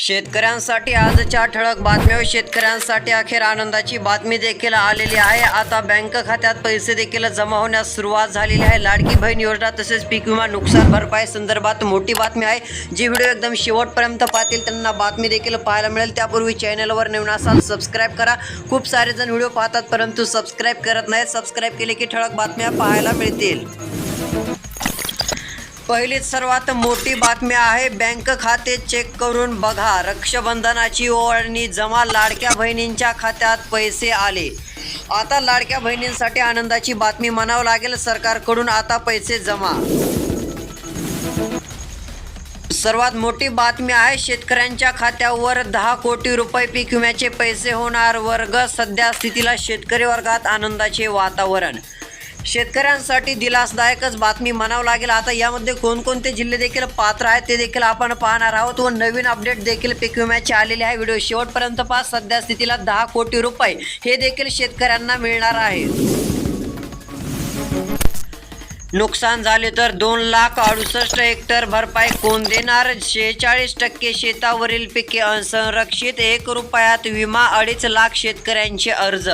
शेतकऱ्यांसाठी आजच्या ठळक बातम्या शेतकऱ्यांसाठी अखेर आनंदाची बातमी देखील आलेली आहे. आता बँक खात्यात पैसे देखील जमा होण्यास सुरुवात झालेली आहे. लाडकी बहीण योजना तसेच पीक विमा नुकसान भरपाई संदर्भात मोठी बातमी आहे. जी व्हिडिओ एकदम शेवटपर्यंत पाहतील त्यांना बातमी देखील पाहायला मिळेल. त्यापूर्वी चॅनलवर नवीन असाल सबस्क्राईब करा. खूप सारे जण व्हिडिओ पाहतात परंतु सबस्क्राईब करत नाहीत. सबस्क्राईब केले की ठळक बातम्या पाहायला मिळतील. पहिलीच सर्वात मोठी बातमी आहे बँक खाते चेक करून बघा. रक्षाबंधनाची ओळणी जमा लाडक्या बहिणींच्या खात्यात पैसे आले. आता लाडक्या बहिणींसाठी आनंदाची बातमी म्हणावं लागेल सरकारकडून आता पैसे जमा. सर्वात मोठी बातमी आहे शेतकऱ्यांच्या खात्यावर दहा कोटी रुपये पीक विम्याचे पैसे होणार. वर्ग सध्या स्थितीला शेतकरी वर्गात आनंदाचे वातावरण. शेतकऱ्यांसाठी दिलासदायकच बातमी म्हणावं लागेल. आता यामध्ये कोणकोणते जिल्हे देखील पात्र आहेत ते देखील आपण पाहणार आहोत व नवीन अपडेट देखील पीक विम्याचे आलेले आहे. व्हिडिओ शेवटपर्यंत पहा. सध्या स्थितीला दहा कोटी रुपये हे देखील शेतकऱ्यांना मिळणार आहे. नुकसान झाले तर दोन लाख अडुसष्ट हेक्टर भरपाई कोण देणार? शेहेचाळीस टक्के शेतावरील पिके असंरक्षित. एक रुपयात विमा अडीच लाख शेतकऱ्यांचे अर्ज.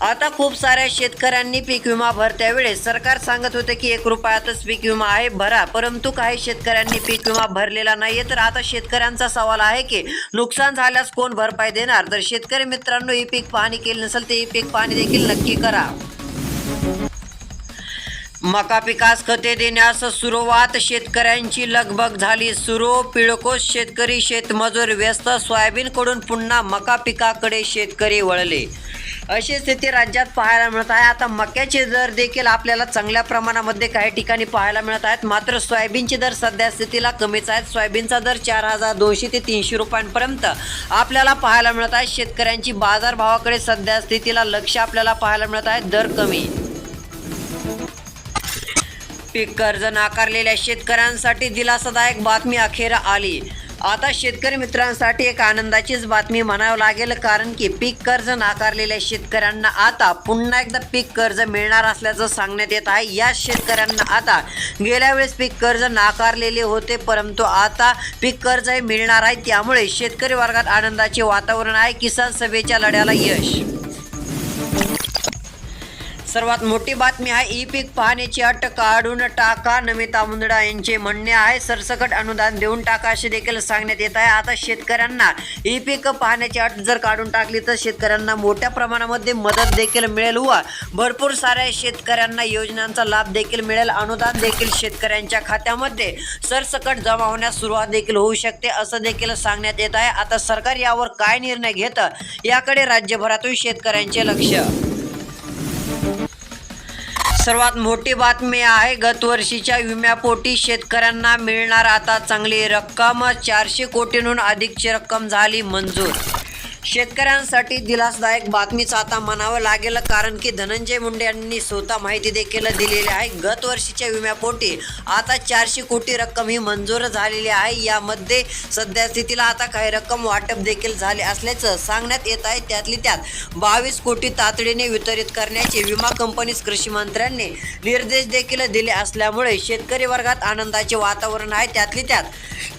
आता खूप साऱ्या शेतकऱ्यांनी पीक विमा भरत्या वेळेस सरकार सांगत होते की एक रुपयातच पीक विमा आहे भरा. परंतु काही शेतकऱ्यांनी पीक विमा भरलेला नाहीये. तर आता शेतकऱ्यांचा सवाल आहे की नुकसान झाल्यास कोण भरपाई देणार? तर शेतकरी मित्रांनो ही पीक पाहणी केली नसेल तर ही पीक पाहणी देखील नक्की करा. मका पिकास खते देण्यास सुरुवात. शेतकऱ्यांची लगबग झाली सुरू. पिळकोस शेतकरी शेतमजूर व्यस्त. सोयाबीनकडून पुन्हा मका पिकाकडे शेतकरी वळले. अशी स्थिती राज्यात पाहायला मिळत आहे. आता मक्याचे दर देखील आपल्याला चांगल्या प्रमाणामध्ये काही ठिकाणी पाहायला मिळत आहेत. मात्र सोयाबीनचे दर सध्या स्थितीला कमीच आहेत. सोयाबीनचा दर चार हजार दोनशे ते तीनशे रुपयांपर्यंत आपल्याला पाहायला मिळत आहे. शेतकऱ्यांची बाजारभावाकडे सध्या स्थितीला लक्ष आपल्याला पाहायला मिळत आहे. दर कमी. पीक कर्ज नाकारलेल्या शेतकऱ्यांसाठी दिलासादायक बातमी अखेर आली. आता शेतकरी मित्रांसाठी एक आनंदाचीच बातमी म्हणावं लागेल कारण की पीक कर्ज नाकारलेल्या शेतकऱ्यांना आता पुन्हा एकदा पीक कर्ज मिळणार असल्याचं सांगण्यात येत आहे. या शेतकऱ्यांना आता गेल्या वेळेस पीक कर्ज नाकारलेले होते परंतु आता पीक कर्ज हे मिळणार आहे. त्यामुळे शेतकरी वर्गात आनंदाचे वातावरण आहे. किसान सभेच्या लढ्याला यश. सर्वात मोठी बातमी आहे ई पीक पाहण्याची अट काढून टाका. नमिता मुंदडा यांचे म्हणणे आहे सरसकट अनुदान देऊन टाका असे देखील सांगण्यात येत आहे. आता शेतकऱ्यांना ई पीक पाहण्याची अट जर काढून टाकली तर शेतकऱ्यांना मोठ्या प्रमाणामध्ये मदत देखील मिळेल. व भरपूर साऱ्या शेतकऱ्यांना योजनांचा लाभ देखील मिळेल. अनुदान देखील शेतकऱ्यांच्या खात्यामध्ये सरसकट जमा होण्यास सुरुवात देखील होऊ शकते असं देखील सांगण्यात येत आहे. आता सरकार यावर काय निर्णय घेतं याकडे राज्यभरातून शेतकऱ्यांचे लक्ष. सर्वात मोठी बातमी आहे गत वर्षीच्या विम्यापोटी शेतकऱ्यांना मिळणार आता चांगली रक्कम चारशे कोटींहून अधिकची रक्कम झाली मंजूर शेतकऱ्यांसाठी दिलासदायक बातमीच आता म्हणावं लागेल कारण की धनंजय मुंडे यांनी स्वतः माहिती देखील दिलेली आहे. गत वर्षीच्या विम्यापोटी आता चारशे कोटी रक्कम ही मंजूर झालेली आहे. यामध्ये सध्या स्थितीला आता काही रक्कम वाटप देखील झाले असल्याचं सांगण्यात येत आहे. त्यातली त्यात बावीस कोटी तातडीने वितरित करण्याचे विमा कंपनीस कृषी मंत्र्यांनी निर्देश देखील दिले असल्यामुळे शेतकरी वर्गात आनंदाचे वातावरण आहे. त्यातली त्यात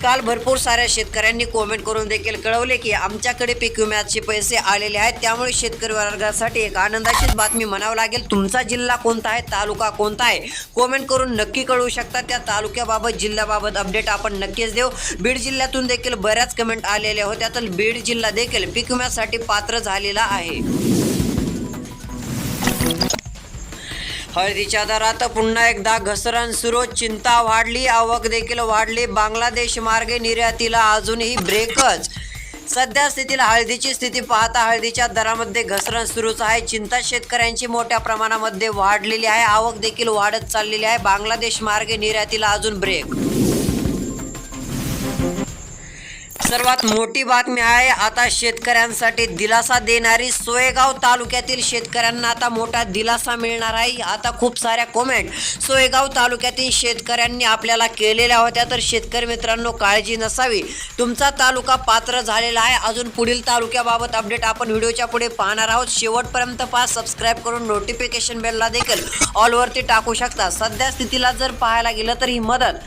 काल भरपूर साऱ्या शेतकऱ्यांनी कॉमेंट करून देखील कळवले की आमच्याकडे पीक विम्याचे पैसे आलेले आहेत. त्यामुळे शेतकरी वर्गासाठी एक आनंदाचीच बातमी म्हणावं लागेल. तुमचा जिल्हा कोणता आहे? तालुका कोणता आहे? कॉमेंट करून नक्की कळवू शकता. त्या तालुक्याबाबत जिल्ह्याबाबत अपडेट आपण नक्कीच देऊ. बीड जिल्ह्यातून देखील बऱ्याच कमेंट आलेल्या होत्या. तर बीड जिल्हा देखील पीक विम्यासाठी पात्र झालेला आहे. हळदीच्या दरात पुन्हा एकदा घसरण सुरू. चिंता वाढली. आवक देखील वाढली. बांगलादेश मार्गे निर्यातीला अजूनही ब्रेकच सध्या स्थितीला हळदीची स्थिती पाहता हळदीच्या दरामध्ये घसरण सुरूच आहे. चिंता शेतकऱ्यांची मोठ्या प्रमाणामध्ये वाढलेली आहे. आवक देखील वाढत चाललेली आहे. बांगलादेश मार्गे निर्यातीला अजून ब्रेक सर्वात मोठी बातमी आहे आता शेतकऱ्यांसाठी दिलासा देणारी सोयगाव तालुक्यातील शेतकऱ्यांना आता मोठा दिलासा मिळणार आहे. आता खूप साऱ्या कॉमेंट सोयगाव तालुक्यातील शेतकऱ्यांनी आपल्याला केलेल्या होत्या तर शेतकरी मित्रांनो काळजी नसावी. तुमचा तालुका पात्र झालेला आहे. अजून पुढील तालुक्याबाबत अपडेट आपण व्हिडिओच्या पुढे पाहणार आहोत. शेवटपर्यंत पहा सबस्क्राईब करून नोटिफिकेशन बेलला देखील ऑलवरती टाकू शकता. सध्या स्थितीला जर पाहायला गेलं तर ही मदत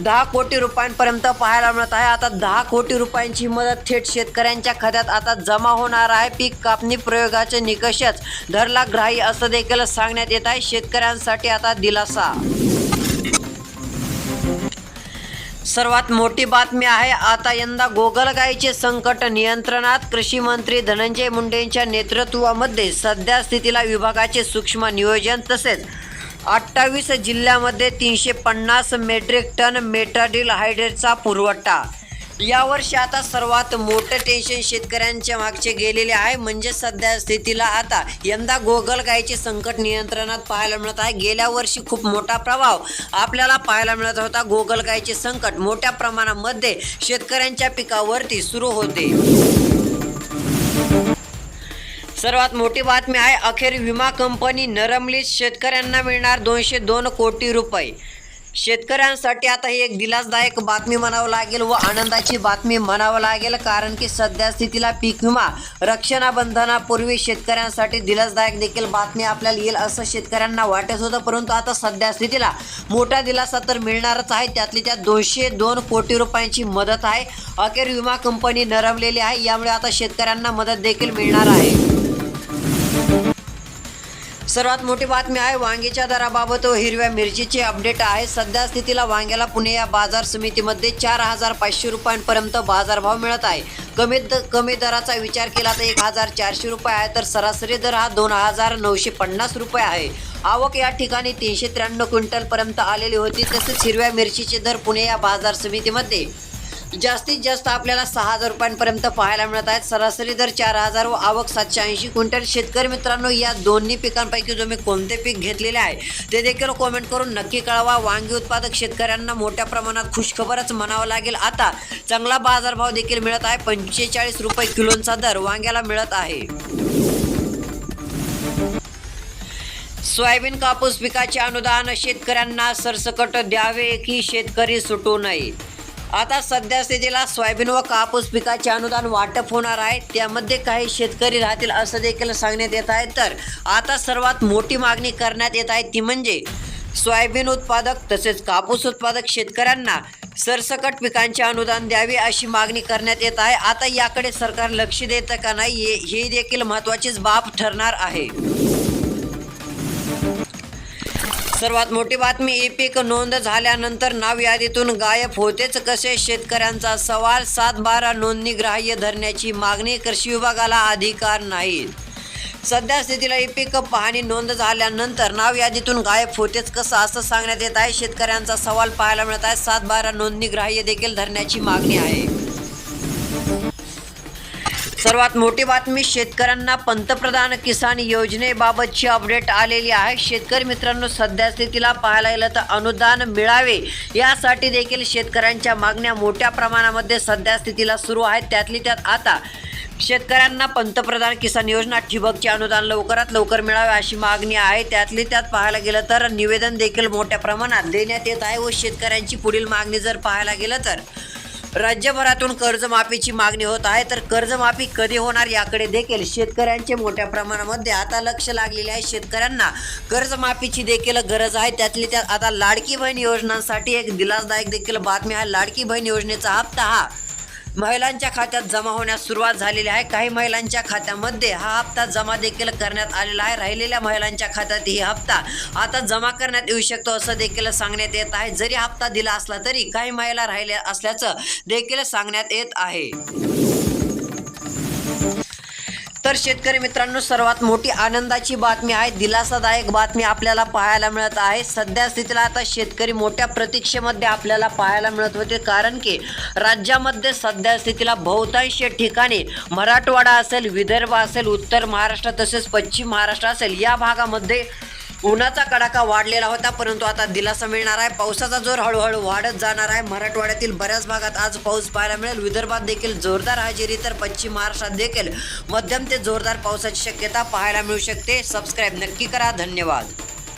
दहा कोटी रुपयांपर्यंत पाहायला मिळत आहे. आता दहा कोटी रुपयांची मदत थेट शेतकऱ्यांच्या खात्यात आता जमा होणार आहे. पीक कापणी प्रयोगाचे निकषच धरला ग्राही असं देखील सांगण्यात येत आहे. शेतकऱ्यांसाठी आता दिलासा. सर्वात मोठी बातमी आहे आता यंदा गोगलगाईचे संकट नियंत्रणात कृषी मंत्री धनंजय मुंडेंच्या नेतृत्वामध्ये सध्या स्थितीला विभागाचे सूक्ष्म नियोजन तसेच अठ्ठावीस जिल्ह्यामध्ये तीनशे पन्नास मेट्रिक टन मेटाडिलहायड्रेटचा पुरवठा. यावर्षी आता सर्वात मोठं टेन्शन शेतकऱ्यांच्या मागचे गेलेले आहे. म्हणजे सध्या स्थितीला आता यंदा गोगल गायचे संकट नियंत्रणात पाहायला मिळत आहे. गेल्या वर्षी खूप मोठा प्रभाव आपल्याला पाहायला मिळत होता. गोगल गायचे संकट मोठ्या प्रमाणामध्ये शेतकऱ्यांच्या पिकावरती सुरू होते. सर्वात मोठी बातमी आहे अखेर विमा कंपनी नरमलीत शेतकऱ्यांना मिळणार दोनशे दोन कोटी रुपये. शेतकऱ्यांसाठी आता ही एक दिलासदायक बातमी म्हणावं लागेल व आनंदाची बातमी म्हणावं लागेल कारण की सध्या स्थितीला पीक विमा रक्षणाबंधनापूर्वी शेतकऱ्यांसाठी दिलासदायक देखील बातमी आपल्याला येईल असं शेतकऱ्यांना वाटत होतं परंतु आता सध्या स्थितीला मोठा दिलासा तर मिळणारच आहे त्यातली त्यात दोनशे दोन कोटी रुपयांची मदत आहे. अखेर विमा कंपनी नरमलेली आहे यामुळे आता शेतकऱ्यांना मदत देखील मिळणार आहे. सर्वात मोठी बातमी आहे वांगीच्या दराबाबत व हिरव्या मिरचीचे अपडेट आहे. सध्या स्थितीला वांग्याला पुणे या बाजार समितीमध्ये चार हजार पाचशे रुपयांपर्यंत बाजारभाव मिळत आहे. कमी द कमी दराचा विचार केला तर एक हजार चारशे रुपये आहे तर सरासरी दर हा दोन हजार नऊशे पन्नास रुपये आहे. आवक या ठिकाणी तीनशे त्र्याण्णव क्विंटलपर्यंत आलेली होती तसेच हिरव्या मिरचीचे दर पुणे या बाजार समितीमध्ये जास्तीत जास्त आपल्याला सहा हजार रुपयांपर्यंत पाहायला मिळत आहेत. सरासरी दर चार हजार व आवक सातशे ऐंशी क्विंटल. शेतकरी मित्रांनो या दोन्ही पिकांपैकी तुम्ही कोणते पीक घेतलेले आहे ते देखील कॉमेंट करून नक्की कळवा. वांगी उत्पादक शेतकऱ्यांना मोठ्या प्रमाणात खुशखबरच म्हणावं लागेल. आता चांगला बाजारभाव देखील मिळत आहे. पंचेचाळीस रुपये किलोचा दर वांग्याला मिळत आहे. सोयाबीन कापूस पिकाचे अनुदान शेतकऱ्यांना सरसकट द्यावे की शेतकरी सुटू नये? आता सध्या स्थितीला सोयाबीन व कापूस पिकाचे अनुदान वाटप होणार आहे. त्यामध्ये काही शेतकरी राहतील असं देखील सांगण्यात येत आहे. तर आता सर्वात मोठी मागणी करण्यात येत आहे ती म्हणजे सोयाबीन उत्पादक तसेच कापूस उत्पादक शेतकऱ्यांना सरसकट पिकांचे अनुदान द्यावे अशी मागणी करण्यात येत आहे. आता याकडे सरकार लक्ष देतं का नाही हे- देखील महत्त्वाचीच बाब ठरणार आहे. सर्वात मोठी बातमी ई पीक नोंद झाल्यानंतर नाव यादीतून गायब होतेच. कसे? शेतकऱ्यांचा सवाल सात बारा नोंदणी ग्राह्य धरण्याची मागणी कृषी विभागाला अधिकार नाही सध्या स्थितीला ई पीक पाहणी नोंद झाल्यानंतर नाव यादीतून गायब होतेच कसं? असं सांगण्यात येत आहे. शेतकऱ्यांचा सवाल पाहायला मिळत आहे. सात बारा नोंदणी ग्राह्य देखील धरण्याची मागणी आहे. सर्वात मोठी बातमी शेतकऱ्यांना पंतप्रधान किसान योजनेबाबतची अपडेट आलेली आहे. शेतकरी मित्रांनो सध्या स्थितीला पाहायला गेलं तर अनुदान मिळावे यासाठी देखील शेतकऱ्यांच्या मागण्या मोठ्या प्रमाणामध्ये सध्या स्थितीला सुरू आहेत. त्यातली त्यात आता शेतकऱ्यांना पंतप्रधान किसान योजना ठिबकचे अनुदान लवकरात लवकर मिळावे अशी मागणी आहे. त्यातली त्यात पाहायला गेलं तर निवेदन देखील मोठ्या प्रमाणात देण्यात येत आहे व शेतकऱ्यांची पुढील मागणी जर पाहायला गेलं तर राज्यभरातून कर्जमाफीची मागणी होत आहे तर कर्जमाफी कधी होणार याकडे देखील शेतकऱ्यांचे मोठ्या प्रमाणामध्ये आता लक्ष लागलेले आहे. शेतकऱ्यांना कर्जमाफीची देखील गरज आहे. त्यातली त्यात आता लाडकी बहीण योजनांसाठी एक दिलासदायक देखील बातमी आहे. लाडकी बहीण योजनेचा हप्ता हा महिलांच्या खात्यात जमा होण्यास सुरुवात झालेली आहे. काही महिलांच्या खात्यामध्ये हा हप्ता जमा देखील करण्यात आलेला आहे. राहिलेल्या महिलांच्या खात्यात ही हप्ता आता जमा करण्यात येऊ शकतो असं देखील सांगण्यात येत आहे. जरी हप्ता दिला असला तरी काही महिला राहिल्या असल्याचं देखील सांगण्यात येत आहे. शेतकरी मित्रांनो सर्वात मोठी आनंदाची बातमी आहे दिलासादायक बातमी आपल्याला पाहायला मिळत आहे. सध्या स्थितीला आता शेतकरी मोठ्या प्रतीक्षेमध्ये आपल्याला पाहायला मिळत होते कारण की राज्यामध्ये सध्या स्थितीला बहुतांश ठिकाणी मराठवाडा असेल विदर्भ असेल उत्तर महाराष्ट्र तसेच पश्चिम महाराष्ट्र असेल या भागामध्ये उन्हाचा कडाका वाढलेला होता परंतु आता दिलासा मिळणार आहे. पावसाचा जोर हळूहळू वाढत जाणार आहे. मराठवाड्यातील बऱ्याच भागात आज पाऊस पाहायला मिळेल. विदर्भात देखील जोरदार हजेरी तर पश्चिम महाराष्ट्रात देखील मध्यम ते जोरदार पावसाची शक्यता पाहायला मिळू शकते. सबस्क्राईब नक्की करा. धन्यवाद.